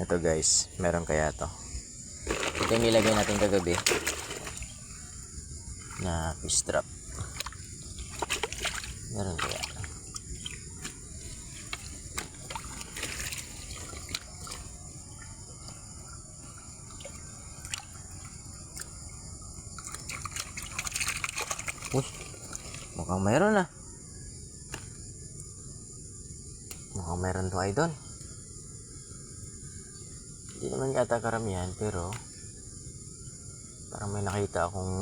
Ito guys, meron kaya to. Ito yung nilagay natin kagabi. Na fish trap. Meron kaya. Uy, mukhang meron ah. Mukhang meron to idol. Hindi naman yata karamihan pero parang may nakita akong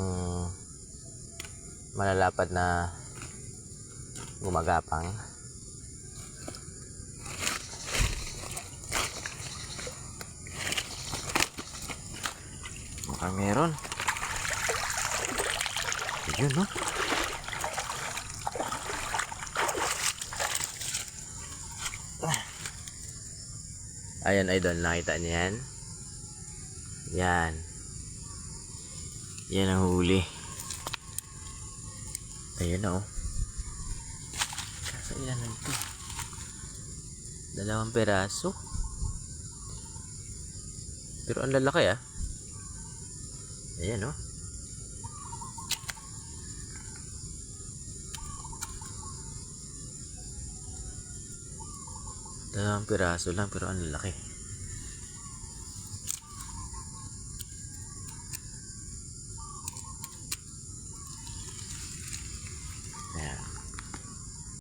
malalapad na gumagapang. Mukhang meron. Yun no? Ayan idol, nakita niyo yan? Yan. Yan ang huli. Ayan oh. Kaso ilan lang ito? Dalawang peraso. Pero ang lalaki ah. Ayan oh. dalawang piraso lang pero ang laki. Ayan.